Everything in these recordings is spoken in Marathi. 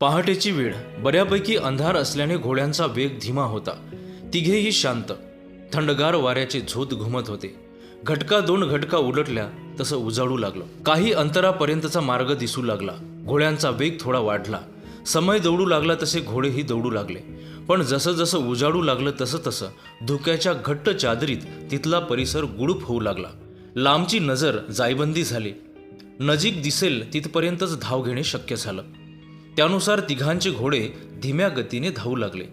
पहाटेची वेळ बऱ्यापैकी अंधार असल्याने घोड्यांचा वेग धीमा होता. तिघेही शांत थंडगार वाऱ्याचे झोत घुमत होते. घटका दोन घटका उलटल्या तसं उजाडू लागलं. काही अंतरापर्यंतचा मार्ग दिसू लागला. घोड्यांचा वेग थोडा वाढला. समय दौडू लागला तसे घोडेही दौडू लागले. पण जसं जसं उजाडू लागलं तसं तसं धुक्याच्या घट्ट चादरीत तिथला परिसर गुडूप होऊ लागला. लांबची नजर जायबंदी झाली. नजीक दिसेल तिथपर्यंतच धाव घेणे शक्य झालं. त्यानुसार तिघांचे घोडे धीम्या गतीने धावू लागले.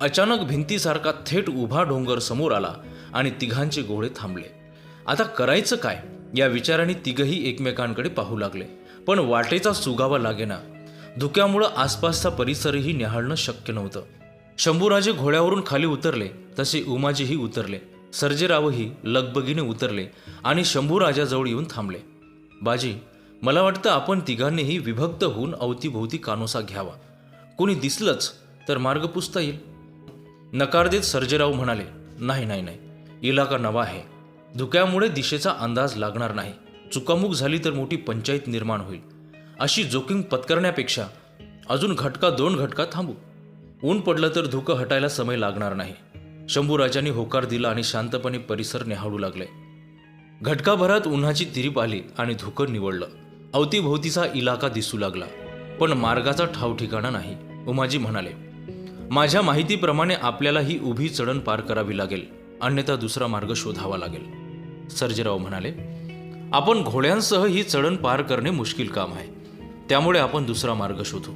अचानक भिंतीसारखा थेट उभा डोंगर समोर आला आणि तिघांचे घोडे थांबले. आता करायचं काय? या विचाराने तिघही एकमेकांकडे पाहू लागले. पण वाटेचा सुगावा लागेना. धुक्यामुळं आसपासचा परिसरही न्याहाळणं शक्य नव्हतं. शंभूराजे घोड्यावरून खाली उतरले तसे उमाजीही उतरले. सर्जेरावही लगबगीने उतरले आणि शंभूराजाजवळ येऊन थांबले. बाजी मला वाटतं आपण तिघांनीही विभक्त होऊन अवतीभोवती कानोसा घ्यावा. कोणी दिसलंच तर मार्ग पुसता येईल. नकार देत सर्जेराव म्हणाले नाही नाही नाही. इलाका नवा आहे. धुक्यामुळे दिशेचा अंदाज लागणार नाही. चुकामुक झाली तर मोठी पंचायत निर्माण होईल. अशी जोखीम पत्करण्यापेक्षा अजून घटका दोन घटका थांबू. ऊन पडलं तर धुकं हटायला समय लागणार नाही. शंभूराजांनी होकार दिला आणि शांतपणे परिसर निहाळू लागले. घटकाभरात उन्हाची तिरीप आली आणि धुकं निवडलं अवतीभोवतीचा इलाका दिसू लागला पण मार्गाचा ठाव ठिकाणा नाही. उमाजी म्हणाले माझ्या माहितीप्रमाणे आपल्याला ही उभी चढण पार करावी लागेल अन्यथा दुसरा मार्ग शोधावा लागेल. सर्जेराव म्हणाले आपण घोड्यांसह ही चढण पार करणे मुश्किल काम आहे. त्यामुळे आपण दुसरा मार्ग शोधू.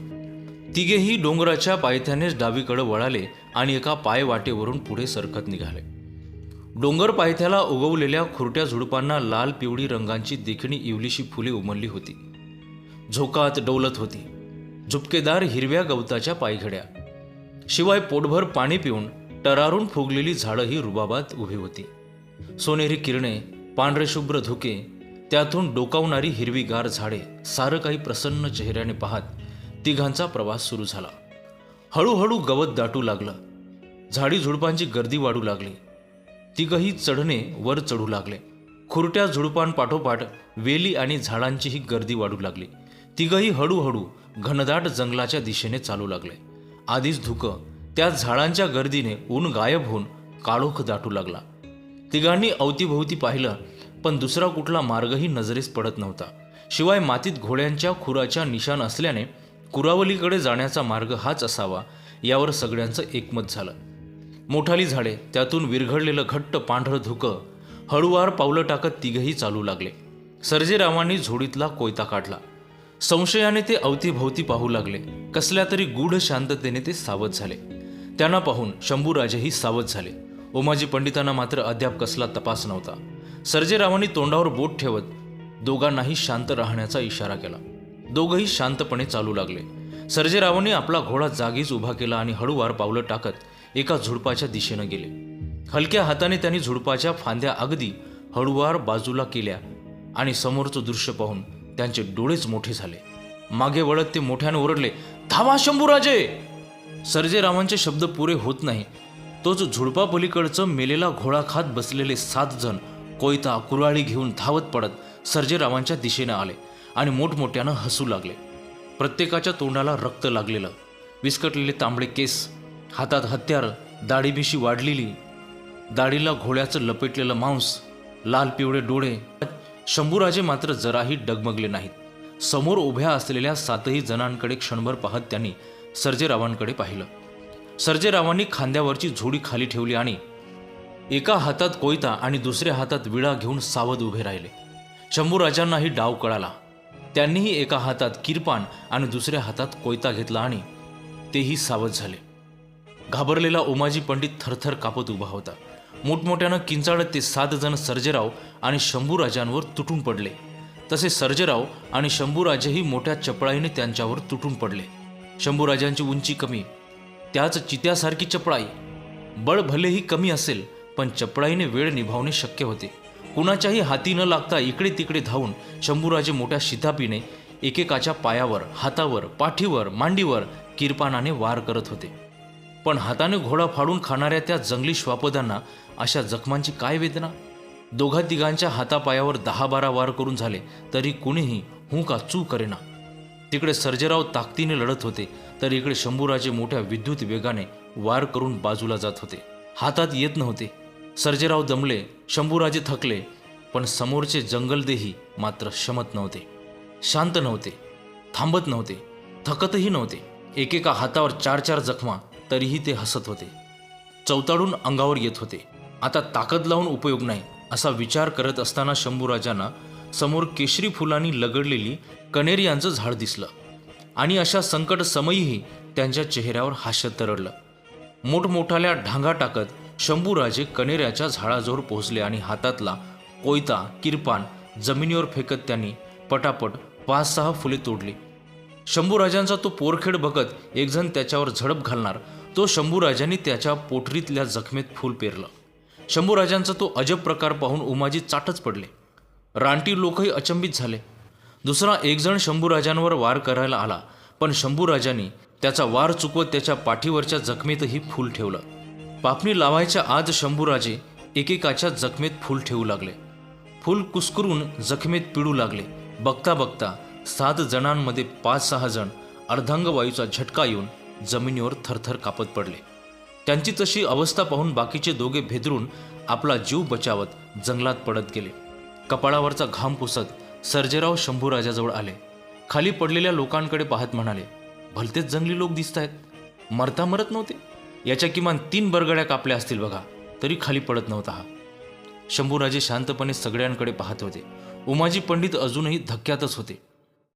तिघेही डोंगराच्या पायथ्यानेच डावीकडे वळाले आणि एका पायवाटेवरून पुढे सरकत निघाले. डोंगर पायथ्याला उगवलेल्या खुरट्या झुडपांना लाल पिवळी रंगांची देखणी इवलीशी फुले उमलली होती. झोकात डौलत होती. झुपकेदार हिरव्या गवताच्या पायघड्या. शिवाय पोटभर पाणी पिऊन टरारून फुगलेली झाडंही रुबाबात उभी होती. सोनेरी किरणे पांढरेशुभ्र धुके त्यातून डोकावणारी हिरवीगार झाडे सारं काही प्रसन्न चेहऱ्याने पाहत तिघांचा प्रवास सुरू झाला. हळूहळू गवत दाटू लागलं. झाडी झुडपांची गर्दी वाढू लागली. तिघही चढणे वर चढू लागले. खुरट्या झुडपांपाठोपाठ वेली आणि झाडांचीही गर्दी वाढू लागली. तिघही हळूहळू घनदाट जंगलाच्या दिशेने चालू लागले. आधीच धुकं त्या झाडांच्या गर्दीने ऊन गायब होऊन काळोख दाटू लागला. तिघांनी अवतीभोवती पाहिलं पण दुसरा कुठला मार्गही नजरेस पडत नव्हता. शिवाय मातीत घोड्यांच्या खुराच्या निशाण असल्याने कुरावलीकडे जाण्याचा मार्ग हाच असावा यावर सगळ्यांचं एकमत झालं. मोठाली झाडे त्यातून विरघडलेलं घट्ट पांढरं धुकं हळूवार पावलं टाकत तिघही चालू लागले. सर्जेरावांनी झोडीतला कोयता काढला. संशयाने ते अवतीभोवती पाहू लागले. कसल्या तरी गूढ शांततेने ते सावध झाले. त्यांना पाहून शंभूराजेही सावध झाले. ओमाजी पंडितांना मात्र अद्याप कसला तपास नव्हता. सर्जेरावांनी तोंडावर बोट ठेवत दोघांनाही शांत राहण्याचा इशारा केला. दोघंही शांतपणे चालू लागले. सर्जेरावांनी आपला घोडा जागीच उभा केला आणि हळूवार पावलं टाकत एका झुडपाच्या दिशेनं गेले. हलक्या हाताने त्यांनी झुडपाच्या फांद्या अगदी हळूवार बाजूला केल्या आणि समोरचं दृश्य पाहून त्यांचे डोळेच मोठे झाले. मागे वळत ते मोठ्याने ओरडले धावा शंभूराजे! सर्जेरावांचे शब्द पुरे होत नाही. तोच झुडपा पलीकडचं मेलेला घोडा खात बसलेले सात जण कोयता कुराळी घेऊन धावत पडत सर्जेरावांच्या दिशेने आले आणि मोठमोठ्यानं हसू लागले. प्रत्येकाच्या तोंडाला रक्त लागलेलं. विस्कटलेले तांबडे केस हातात हत्यार दाढीबिशी वाढलेली. दाढीला घोड्याचं लपेटलेलं मांस लाल पिवळे डोळे. शंभूराजे मात्र जराही डगमगले नाहीत. समोर उभ्या असलेल्या सातही जणांकडे क्षणभर पाहत त्यांनी सर्जेरावांकडे पाहिलं. सर्जेरावांनी खांद्यावरची झोडी खाली ठेवली आणि एका हातात कोयता आणि दुसऱ्या हातात विळा घेऊन सावध उभे राहिले. शंभूराजांनाही डाव कळाला. त्यांनीही एका हातात किरपान आणि दुसऱ्या हातात कोयता घेतला आणि तेही सावध झाले. घाबरलेला ओमाजी पंडित थरथर कापत उभा होता. मोठमोठ्यानं किंचाळत ते सात जण सर्जेराव आणि शंभूराजांवर तुटून पडले. तसे सर्जेराव आणि शंभूराजेही मोठ्या चपळाईने त्यांच्यावर तुटून पडले. शंभूराजांची उंची कमी त्याच चित्यासारखी चपळाई. बळ भलेही कमी असेल पण चपळाईने वेळ निभावणे शक्य होते. कुणाच्याही हाती न लागता इकडे तिकडे धावून शंभूराजे मोठ्या शितापीने एकेकाच्या पायावर हातावर पाठीवर मांडीवर किरपानाने वार करत होते. पण हाताने घोडा फाडून खाणाऱ्या त्या जंगली श्वापदांना अशा जखमांची काय वेदना? दोघा तिघांच्या हातापायावर दहा बारा वार करून झाले तरी कुणीही हू का चू करेना. तिकडे सर्जेराव ताकदीने लढत होते तर इकडे शंभूराजे मोठ्या विद्युत वेगाने वार करून बाजूला जात होते. हातात येत नव्हते. सर्जेराव दमले शंभूराजे थकले पण समोरचे जंगलदेही मात्र शमत नव्हते. शांत नव्हते थांबत नव्हते थकतही नव्हते. एकेका हातावर चार चार जखमा तरीही ते हसत होते. चौताडून अंगावर येत होते. आता ताकद लावून उपयोग नाही असा विचार करत असताना शंभूराजांना समोर केशरी फुलांनी लगडलेली कनेरियांचं झाड दिसलं. आणि अशा संकट समयीही त्यांच्या चेहऱ्यावर हास्य तरळलं मोठमोठाल्या ढांगा टाकत शंभूराजे कनेऱ्याच्या झाडाजवळ पोहोचले आणि हातातला कोयता किरपान जमिनीवर फेकत त्यांनी पटापट पाच सहा फुले तोडली. शंभूराजांचा तो पोरखेड बघत एकजण त्याच्यावर झडप घालणार तो शंभूराजांनी त्याच्या पोटरीतल्या जखमेत फूल पेरलं. शंभूराजांचा तो अजब प्रकार पाहून उमाजी चाटच पडले. रानटी लोकही अचंबित झाले. दुसरा एकजण शंभूराजांवर वार करायला आला पण शंभूराजांनी त्याचा वार चुकवत त्याच्या पाठीवरच्या जखमेतही फूल ठेवलं. पापणी लावायच्या आज शंभूराजे एकेकाच्या जखमेत फूल ठेवू लागले. फूल कुस्करून जखमेत पिळू लागले. बघता बघता सात जणांमध्ये पाच सहा जण अर्धांगवायूचा झटका येऊन जमिनीवर थरथर कापत पडले. त्यांची तशी अवस्था पाहून बाकीचे दोघे भेदरून आपला जीव बचावत जंगलात पडत गेले. कपाळावरचा घाम पुसत सर्जेराव शंभूराजाजवळ आले. खाली पडलेल्या लोकांकडे पाहत म्हणाले भलतेच जंगली लोक दिसत आहेत मरता मरत नव्हते? याच्या किमान तीन बरगड्या कापल्या असतील बघा तरी खाली पडत नव्हता हा. शंभूराजे शांतपणे सगळ्यांकडे पाहत होते. उमाजी पंडित अजूनही धक्क्यातच होते.